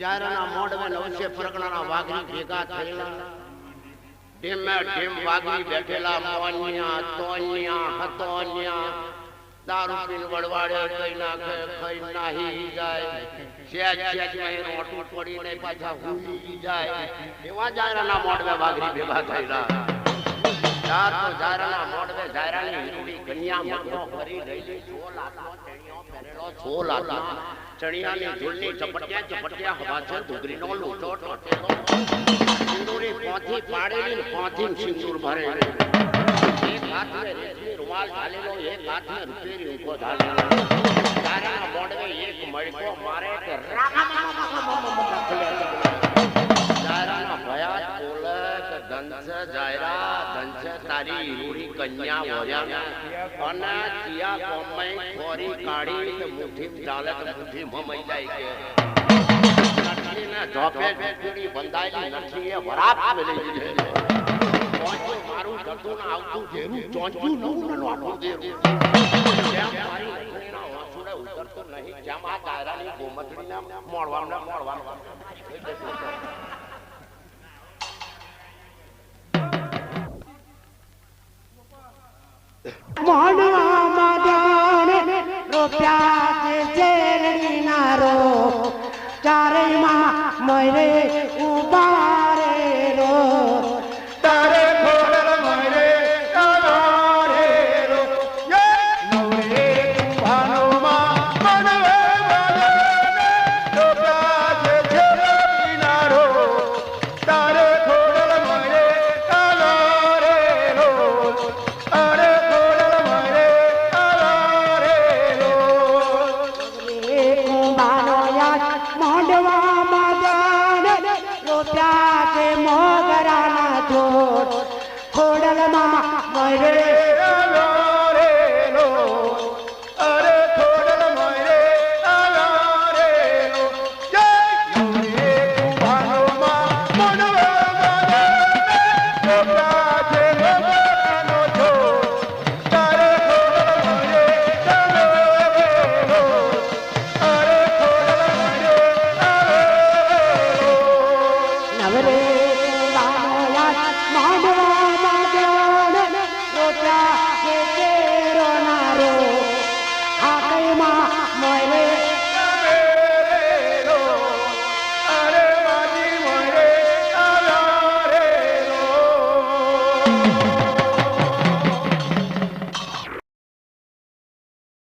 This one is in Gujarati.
જાયરાના મોઢવે નવસે ફરકણાના વાઘની ભેગા થયેલા, ઢીમે ઢીમ વાઘરી બેઠેલા, મોન્યા, તોન્યા, હતોન્યા, દારૂ પીને વડવાડે કઈ નાખે, ખાઈ નાહી જાય સેજ સેજમાં રોટું પડીને પાછા હુઈ જાય. એવા જાયરાના મોઢવે વાઘની ભેગા થયેલા. ચાર તો જાયરાના મોઢવે જાયરાની હીરુડી કન્યા કરી રહી છોલ આટલો ચણિયો પહેરેલો છોલ આટલા ચણિયાની ધૂળની ચપટિયા ચપટિયા હવા છે ડુગરીનો લૂંટો ટોટેલો. સિંદૂરી પોથી પાડેલી ને પોથી સિંદૂર ભરે એક હાથમાં રેશમી રૂમાલ ઢાલેલો એક હાથમાં રૂપેરી ઊંઘો ઢાલેલો. જાયરાના મોઢવે એક મણકો મારે કે જાયરાના કે જાયરા ધનસે તારી રૂડી કન્યા વોર્યા અને ચિયા કોમઈ ખોરી કાઢી તો મુઠ્ઠી ચાલે તો મમઈ જાય કે જોપે ઝોપે બંધાયેલી નથી એ વરાપ મેલી છે મારું જતું ને આવતું ઘેરું ચોંચું નવું ને આપણું ઘેરું જેમ મારી ઉતરતું નહીં જેમ આ દાયરાની ગોમતડીને મોડવાને મોડવાનું મોડવા મદન રોપ્યા છે શેરડીના રો ચારેયમાં મરે Krishna